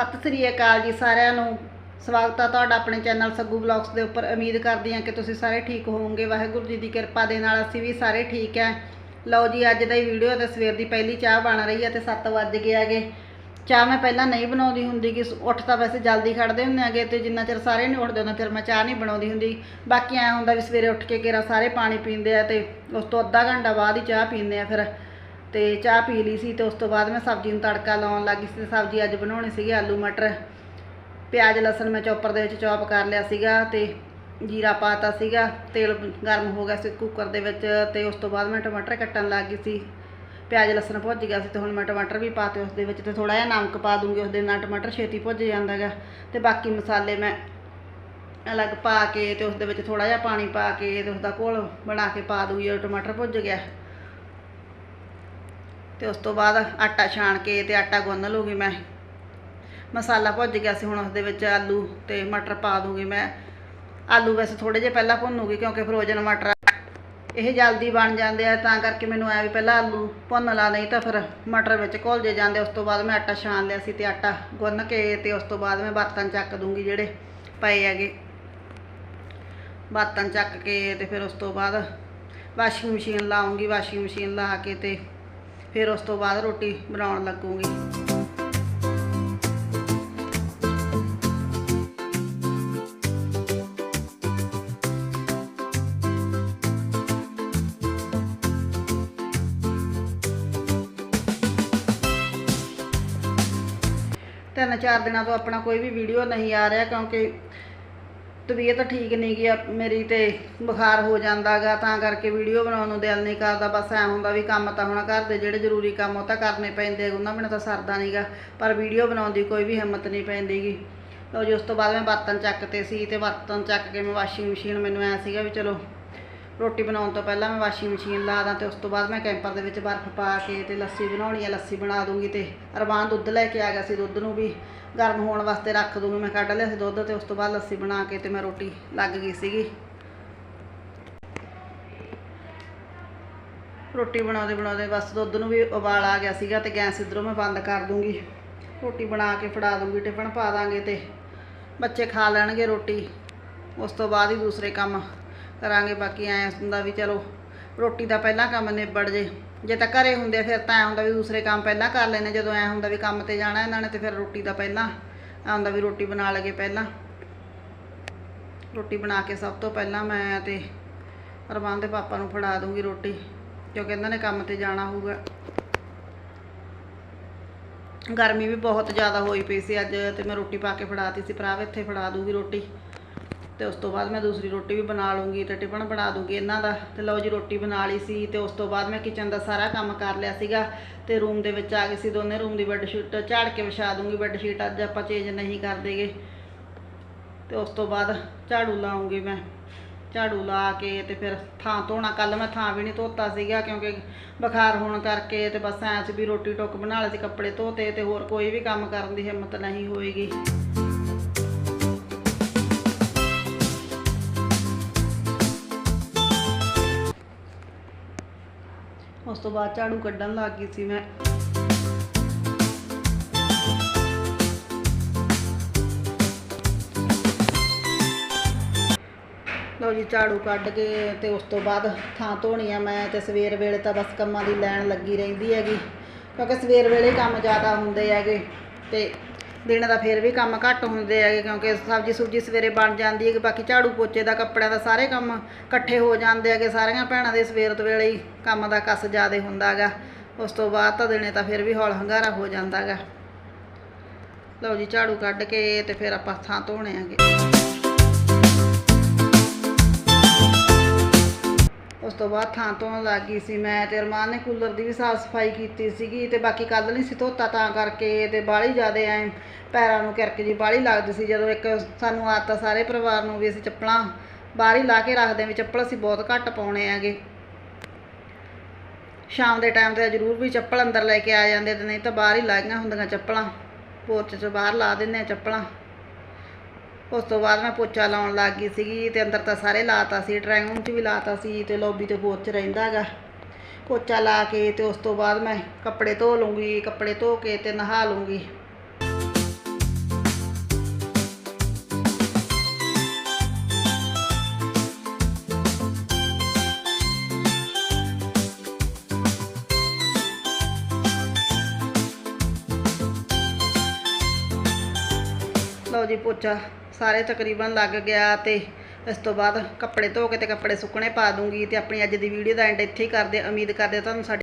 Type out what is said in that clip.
ਸਤਿ ਸ੍ਰੀ ਅਕਾਲ ਜੀ ਸਾਰਿਆਂ ਨੂੰ। ਸਵਾਗਤ ਹੈ ਤੁਹਾਡਾ ਆਪਣੇ ਚੈਨਲ ਸੱਗੂ ਬਲੌਗਸ ਦੇ ਉੱਪਰ। ਉਮੀਦ ਕਰਦੀ ਹਾਂ ਕਿ ਤੁਸੀਂ ਸਾਰੇ ਠੀਕ ਹੋਵੋਗੇ। ਵਾਹਿਗੁਰੂ ਜੀ ਦੀ ਕਿਰਪਾ ਦੇ ਨਾਲ ਅਸੀਂ ਵੀ ਸਾਰੇ ਠੀਕ ਹੈ ਲਓ ਜੀ, ਅੱਜ ਦਾ ਹੀ ਵੀਡੀਓ ਤੇ ਸਵੇਰ ਦੀ ਪਹਿਲੀ ਚਾਹ ਬਣ ਰਹੀ ਹੈ ਤੇ 7 ਵੱਜ ਗਏ ਹੈਗੇ। ਚਾਹ ਮੈਂ ਪਹਿਲਾਂ ਨਹੀਂ ਬਣਾਉਂਦੀ ਹੁੰਦੀ ਕਿ ਉੱਠ ਤਾਂ ਵੈਸੇ ਜਲਦੀ ਖੜਦੇ ਹੁੰਦੇ ਹੈਗੇ ਤੇ ਜਿੰਨਾ ਚਿਰ ਸਾਰੇ ਨਹੀਂ ਉੱਠਦੇ ਉਹਨਾਂ ਚਿਰ ਮੈਂ ਚਾਹ ਨਹੀਂ ਬਣਾਉਂਦੀ ਹੁੰਦੀ। ਬਾਕੀ ਐ ਹੁੰਦਾ ਵੀ ਸਵੇਰੇ ਉੱਠ ਕੇ ਕਿਰਾ ਸਾਰੇ ਪਾਣੀ ਪੀਂਦੇ ਆ ਤੇ ਉਸ ਤੋਂ ਅੱਧਾ ਘੰਟਾ ਬਾਅਦ ਹੀ ਚਾਹ ਪੀਂਦੇ ਆ ਫਿਰ। ਤੇ ਚਾਹ ਪੀ ਲਈ ਸੀ ਤੇ ਉਸ ਤੋਂ ਬਾਅਦ ਮੈਂ ਸਬਜ਼ੀ ਨੂੰ ਤੜਕਾ ਲਾਉਣ ਲੱਗੀ ਸੀ ਤੇ ਸਬਜ਼ੀ ਅੱਜ ਬਣਾਉਣੀ ਸੀਗੀ ਆਲੂ ਮਟਰ। ਪਿਆਜ਼, ਲਸਣ ਮੈਂ ਚੌਪਰ ਦੇ ਵਿੱਚ ਚੌਪ ਕਰ ਲਿਆ ਸੀਗਾ ਤੇ ਜੀਰਾ ਪਾਤਾ ਸੀਗਾ। ਤੇਲ ਗਰਮ ਹੋ ਗਿਆ ਸੀ ਕੁੱਕਰ ਦੇ ਵਿੱਚ ਤੇ ਉਸ ਤੋਂ ਬਾਅਦ ਮੈਂ ਟਮਾਟਰ ਕੱਟਣ ਲੱਗ ਗਈ ਸੀ। ਪਿਆਜ਼, ਲਸਣ ਭੁੱਜ ਗਿਆ ਸੀ ਤੇ ਹੁਣ ਮੈਂ ਟਮਾਟਰ ਵੀ ਪਾਤੇ ਉਸ ਦੇ ਵਿੱਚ ਤੇ ਥੋੜਾ ਜਿਹਾ ਨਮਕ ਪਾ ਦੂੰਗੀ, ਉਸ ਦੇ ਨਾਲ ਟਮਾਟਰ ਛੇਤੀ ਭੁੱਜ ਜਾਂਦਾ ਗਾ ਤੇ ਬਾਕੀ ਮਸਾਲੇ ਮੈਂ ਅਲੱਗ ਪਾ ਕੇ ਤੇ ਉਸ ਦੇ ਵਿੱਚ ਥੋੜਾ ਜਿਹਾ ਪਾਣੀ ਪਾ ਕੇ ਤੇ ਉਸ ਦਾ ਘੋਲ ਬਣਾ ਕੇ ਪਾ ਦੂੰਗੀ ਉਹ ਟਮਾਟਰ ਭੁੱਜ ਗਿਆ। ਤੇ ਉਸ ਤੋਂ ਬਾਅਦ ਆਟਾ ਛਾਣ ਕੇ ਤੇ ਆਟਾ ਗੁੰਨ ਲੂਗੀ ਮੈਂ। ਮਸਾਲਾ ਭੁੱਜ ਗਿਆ ਸੀ ਹੁਣ ਉਸ ਦੇ ਵਿੱਚ ਆਲੂ ਤੇ ਮਟਰ ਪਾ ਦੂੰਗੀ ਮੈਂ। ਆਲੂ ਵੈਸੇ ਥੋੜੇ ਜਿਹਾ ਪਹਿਲਾਂ ਭੁੰਨੂਗੀ ਕਿਉਂਕਿ ਫਰੋਜ਼ਨ ਮਟਰ ਇਹ ਜਲਦੀ ਬਣ ਜਾਂਦੇ ਆ ਤਾਂ ਕਰਕੇ ਮੈਨੂੰ ਐ ਵੀ ਪਹਿਲਾਂ ਆਲੂ ਭੁੰਨ ਲਾ ਨਹੀਂ ਤਾਂ ਫਿਰ ਮਟਰ ਵਿੱਚ ਘੁਲ ਜੇ ਜਾਂਦੇ। ਉਸ ਤੋਂ ਬਾਅਦ ਮੈਂ ਆਟਾ ਛਾਣ ਲਿਆ ਸੀ ਤੇ ਆਟਾ ਗੁੰਨ ਕੇ ਤੇ ਉਸ ਤੋਂ ਬਾਅਦ ਮੈਂ ਬਰਤਨ ਚੱਕ ਦੂੰਗੀ ਜਿਹੜੇ ਪਏ ਹੈਗੇ। ਬਰਤਨ ਚੱਕ ਕੇ ਤੇ ਫਿਰ ਉਸ ਤੋਂ ਬਾਅਦ ਵਾਸ਼ਿੰਗ ਮਸ਼ੀਨ ਲਾਉਂਗੀ ਵਾਸ਼ਿੰਗ ਮਸ਼ੀਨ ਲਾ ਕੇ ਤੇ ਫਿਰ ਉਸ ਤੋਂ ਬਾਅਦ ਰੋਟੀ ਬਣਾਉਣ ਲੱਗੂਗੀ। ਤਿੰਨ ਚਾਰ ਦਿਨਾਂ ਤੋਂ ਆਪਣਾ ਕੋਈ ਵੀ ਵੀਡੀਓ ਨਹੀਂ ਆ ਰਿਹਾ ਕਿਉਂਕਿ ਤਬੀਅਤ ਠੀਕ ਨਹੀਂ ਗਈ ਆ ਮੇਰੀ ਤੇ ਬੁਖਾਰ ਹੋ ਜਾਂਦਾਗਾ, ਤਾਂ ਕਰਕੇ ਵੀਡੀਓ ਬਣਾਉਣ ਨੂੰ ਦਿਲ ਨਹੀਂ ਕਰਦਾ, ਬਸ ਐ ਹੁੰਦਾ ਵੀ ਕੰਮ ਤਾਂ ਹੁਣ ਘਰ ਦੇ ਜਿਹੜੇ ਜ਼ਰੂਰੀ ਕੰਮ ਉਹ ਤਾਂ ਕਰਨੇ ਪੈਂਦੇ ਉਹਨਾਂ ਬਿਨਾਂ ਤਾਂ ਸਰਦਾ ਨਹੀਂਗਾ ਪਰ ਵੀਡੀਓ ਬਣਾਉਣ ਦੀ ਕੋਈ ਵੀ ਹਿੰਮਤ ਨਹੀਂ ਪੈਂਦੀਗੀ ਲਓ ਜੀ, ਉਸ ਤੋਂ ਬਾਅਦ ਮੈਂ ਬਰਤਨ ਚੱਕਤੇ ਸੀ ਤੇ ਬਰਤਨ ਚੱਕ ਕੇ ਮੈਂ ਵਾਸ਼ਿੰਗ ਮਸ਼ੀਨ ਮੈਨੂੰ ਐ ਸੀਗਾ ਵੀ ਚਲੋ ਰੋਟੀ ਬਣਾਉਣ ਤੋਂ ਪਹਿਲਾਂ ਮੈਂ ਵਾਸ਼ਿੰਗ ਮਸ਼ੀਨ ਲਾ ਦਾਂ ਤੇ ਉਸ ਤੋਂ ਬਾਅਦ ਮੈਂ ਕੈਂਪਰ ਦੇ ਵਿੱਚ ਬਰਫ਼ ਪਾ ਕੇ ਤੇ ਲੱਸੀ ਬਣਾਉਣੀ ਆ, ਲੱਸੀ ਬਣਾ ਦੂੰਗੀ ਤੇ ਅਰਮਾਨ ਦੁੱਧ ਲੈ ਕੇ ਆ ਗਿਆ ਸੀ, ਦੁੱਧ ਨੂੰ ਵੀ ਗਰਮ ਹੋਣ ਵਾਸਤੇ ਰੱਖ ਦੂੰਗੀ। ਮੈਂ ਕੱਢ ਲਿਆ ਸੀ ਦੁੱਧ ਤੇ ਉਸ ਤੋਂ ਬਾਅਦ ਲੱਸੀ ਬਣਾ ਕੇ ਤੇ ਮੈਂ ਰੋਟੀ ਲੱਗ ਗਈ ਸੀਗੀ। ਰੋਟੀ ਬਣਾਉਂਦੇ ਬਣਾਉਂਦੇ ਬਸ ਦੁੱਧ ਨੂੰ ਵੀ ਉਬਾਲ ਆ ਗਿਆ ਸੀਗਾ ਤੇ ਗੈਸ ਇਧਰੋਂ ਮੈਂ ਬੰਦ ਕਰ ਦੂੰਗੀ। ਰੋਟੀ ਬਣਾ ਕੇ ਫੜਾ ਦੂੰਗੀ, ਟਿਫਨ ਪਾ ਦਾਂਗੇ ਤੇ ਬੱਚੇ ਖਾ ਲੈਣਗੇ ਰੋਟੀ। ਉਸ ਤੋਂ ਬਾਅਦ ਹੀ ਦੂਸਰੇ ਕੰਮ ਕਰਾਂਗੇ। ਬਾਕੀ ਐਂ ਹੁੰਦਾ ਵੀ ਚਲੋ ਰੋਟੀ ਦਾ ਪਹਿਲਾਂ ਕੰਮ ਨਿਬੜ ਜੇ। ਜੇ ਤਾਂ ਘਰੇ ਹੁੰਦੇ ਫਿਰ ਤਾਂ ਐ ਹੁੰਦਾ ਵੀ ਦੂਸਰੇ ਕੰਮ ਪਹਿਲਾਂ ਕਰ ਲੈਣੇ ਜਦੋਂ ਐ ਹੁੰਦਾ ਵੀ ਕੰਮ ਤੇ ਜਾਣਾ ਇਹਨਾਂ ਨੇ, ਤੇ ਫਿਰ ਰੋਟੀ ਦਾ ਪਹਿਲਾਂ, ਐ ਹੁੰਦਾ ਵੀ ਰੋਟੀ ਬਣਾ ਲਗੇ ਪਹਿਲਾਂ। ਰੋਟੀ ਬਣਾ ਕੇ ਸਭ ਤੋਂ ਪਹਿਲਾਂ ਮੈਂ ਤੇ ਅਰਮਾਨ ਦੇ ਪਾਪਾ ਨੂੰ ਫੜਾ ਦੂੰਗੀ ਰੋਟੀ, ਕਿਉਂਕਿ ਇਹਨਾਂ ਨੇ ਕੰਮ ਤੇ ਜਾਣਾ ਹੋਊਗਾ। ਗਰਮੀ ਵੀ ਬਹੁਤ ਜ਼ਿਆਦਾ ਹੋਈ ਪਈ ਸੀ ਅੱਜ, ਤੇ ਮੈਂ ਰੋਟੀ ਪਾ ਕੇ ਫੜਾਤੀ ਸੀ, ਭਰਾ ਇੱਥੇ ਫੜਾ ਦੂਗੀ ਰੋਟੀ। ਤੇ ਉਸ ਤੋਂ ਬਾਅਦ ਮੈਂ ਦੂਸਰੀ ਰੋਟੀ ਵੀ ਬਣਾ ਲੂੰਗੀ ਤੇ ਟਿਫਨ ਬਣਾ ਦੂੰਗੀ ਇਹਨਾਂ ਦਾ। ਤੇ ਲਓ ਜੀ, ਰੋਟੀ ਬਣਾ ਲਈ ਸੀ ਤੇ ਉਸ ਤੋਂ ਬਾਅਦ ਮੈਂ ਕਿਚਨ ਦਾ ਸਾਰਾ ਕੰਮ ਕਰ ਲਿਆ ਸੀਗਾ ਤੇ ਰੂਮ ਦੇ ਵਿੱਚ ਆ ਗਏ ਸੀ ਦੋਨੇ ਰੂਮ ਦੀ ਬੈੱਡ ਸ਼ੀਟ ਝਾੜ ਕੇ ਵਿਛਾ ਦੂੰਗੀ ਬੈੱਡ ਸ਼ੀਟ ਅੱਜ ਆਪਾਂ ਚੇਂਜ ਨਹੀਂ ਕਰਦੇਗੇ ਤੇ ਉਸ ਤੋਂ ਬਾਅਦ ਝਾੜੂ ਲਾਉਂਗੀ ਮੈਂ। ਝਾੜੂ ਲਾ ਕੇ ਤੇ ਫਿਰ ਥਾਂ ਧੋਣਾ। ਕੱਲ ਮੈਂ ਥਾਂ ਵੀ ਨਹੀਂ ਧੋਤਾ ਸੀਗਾ ਕਿਉਂਕਿ ਬੁਖਾਰ ਹੋਣ ਕਰਕੇ ਤੇ ਬਸ ਐਂ 'ਚ ਵੀ ਰੋਟੀ ਟੁੱਕ ਬਣਾ ਲਈ ਸੀ, ਕੱਪੜੇ ਧੋਤੇ ਤੇ ਹੋਰ ਕੋਈ ਵੀ ਕੰਮ ਕਰਨ ਦੀ ਹਿੰਮਤ ਨਹੀਂ ਹੋਏਗੀ। ਉਸ ਤੋਂ ਬਾਅਦ ਝਾੜੂ ਕੱਢਣ ਲੱਗ ਗਈ ਸੀ ਮੈਂ। ਲਓ ਜੀ, ਝਾੜੂ ਕੱਢ ਕੇ ਤੇ ਉਸ ਤੋਂ ਬਾਅਦ ਥਾਂ ਧੋਣੀ ਆ ਮੈਂ ਤੇ ਸਵੇਰ ਵੇਲੇ ਤਾਂ ਬਸ ਕੰਮਾਂ ਦੀ ਲੈਣ ਲੱਗੀ ਰਹਿੰਦੀ ਹੈਗੀ। ਕਿਉਂਕਿ ਸਵੇਰ ਵੇਲੇ ਕੰਮ ਜ਼ਿਆਦਾ ਹੁੰਦੇ ਹੈਗੇ ਤੇ ਦਿਨ ਦਾ ਫੇਰ ਵੀ ਕੰਮ ਘੱਟ ਹੁੰਦੇ ਹੈਗੇ ਕਿਉਂਕਿ ਸਬਜ਼ੀ ਸੁਬਜੀ ਸਵੇਰੇ ਬਣ ਜਾਂਦੀ ਹੈ ਕਿ ਬਾਕੀ ਝਾੜੂ ਪੋਚੇ ਦਾ, ਕੱਪੜਿਆਂ ਦਾ ਸਾਰੇ ਕੰਮ ਇਕੱਠੇ ਹੋ ਜਾਂਦੇ ਹੈਗੇ ਸਾਰੀਆਂ ਭੈਣਾਂ ਦੇ ਸਵੇਰ ਤੋਂ ਵੇਲੇ ਹੀ ਕੰਮ ਦਾ ਕੱਸ ਜ਼ਿਆਦੇ ਹੁੰਦਾ ਹੈਗਾ। ਉਸ ਤੋਂ ਬਾਅਦ ਤਾਂ ਦਿਨੇ ਤਾਂ ਫਿਰ ਵੀ ਹੌਲ ਹੰਗਾਰਾ ਹੋ ਜਾਂਦਾ ਹੈਗਾ। ਲਓ ਜੀ, ਝਾੜੂ ਕੱਢ ਕੇ ਤੇ ਫਿਰ ਆਪਾਂ ਥਾਂ ਧੋਣੇ ਆਂਗੇ ਉਸ ਤੋਂ ਬਾਅਦ ਥਾਂ ਧੋਣ ਲੱਗ ਗਈ ਸੀ ਮੈਂ ਤੇ ਅਰਮਾਨ ਨੇ ਕੂਲਰ ਦੀ ਵੀ ਸਾਫ਼ ਸਫ਼ਾਈ ਕੀਤੀ ਸੀਗੀ ਤੇ ਬਾਕੀ ਕੱਲ ਨਹੀਂ ਸੀ ਧੋਤਾ ਤਾਂ ਕਰਕੇ ਤੇ ਬਾਹਲੀ ਜ਼ਿਆਦੇ ਐ ਪੈਰਾਂ ਨੂੰ ਕਿਰਕ ਜੀ ਬਾਹਲੀ ਲੱਗਦੀ ਸੀ। ਜਦੋਂ ਇੱਕ ਸਾਨੂੰ ਆਦਤ ਆ ਸਾਰੇ ਪਰਿਵਾਰ ਨੂੰ ਵੀ ਅਸੀਂ ਚੱਪਲਾਂ ਬਾਹਰ ਹੀ ਲਾ ਕੇ ਰੱਖਦੇ ਆਂ ਵੀ ਚੱਪਲ ਅਸੀਂ ਬਹੁਤ ਘੱਟ ਪਾਉਣੇ ਆਗੇ ਸ਼ਾਮ ਦੇ ਟਾਈਮ ਤੇ ਜ਼ਰੂਰ ਵੀ ਚੱਪਲ ਅੰਦਰ ਲੈ ਕੇ ਆ ਜਾਂਦੇ ਤੇ ਨਹੀਂ ਤਾਂ ਬਾਹਰ ਹੀ ਲਾਈਆਂ ਹੁੰਦੀਆਂ ਚੱਪਲਾਂ। ਪੋਰਚ 'ਚ ਬਾਹਰ ਲਾ ਦਿੰਦੇ ਆ ਚੱਪਲਾਂ। ਉਸ ਤੋਂ ਬਾਅਦ ਮੈਂ ਪੋਚਾ ਲਾਉਣ ਲੱਗ ਗਈ ਸੀਗੀ ਤੇ ਅੰਦਰ ਤਾਂ ਸਾਰੇ ਲਾਤਾ ਸੀ, ਡਰਾਇੰਗ ਰੂਮ 'ਚ ਵੀ ਲਾਤਾ ਸੀ ਤੇ ਲੋਬੀ ਤੇ ਪੋਚ ਹੈਗਾ ਪੋਚਾ ਲਾ ਕੇ ਤੇ ਉਸ ਤੋਂ ਬਾਅਦ ਮੈਂ ਕੱਪੜੇ ਧੋ ਲੂੰਗੀ, ਕੱਪੜੇ ਧੋ ਕੇ ਤੇ ਨਹਾ ਲੂੰਗੀ। ਲਓ ਜੀ ਪੋਚਾ ਸਾਰੇ ਤਕਰੀਬਨ ਲੱਗ ਗਿਆ ਤੇ ਇਸ ਤੋਂ ਬਾਅਦ ਕੱਪੜੇ ਧੋ ਕੇ ਤੇ ਕੱਪੜੇ ਸੁੱਕਣੇ ਪਾ ਦੂੰਗੀ ਤੇ ਆਪਣੀ ਅੱਜ ਦੀ ਵੀਡੀਓ ਦਾ ਐਂਡ ਇੱਥੇ ਹੀ ਕਰਦੇ ਉਮੀਦ ਕਰਦੇ ਤੁਹਾਨੂੰ ਸਾਡੀ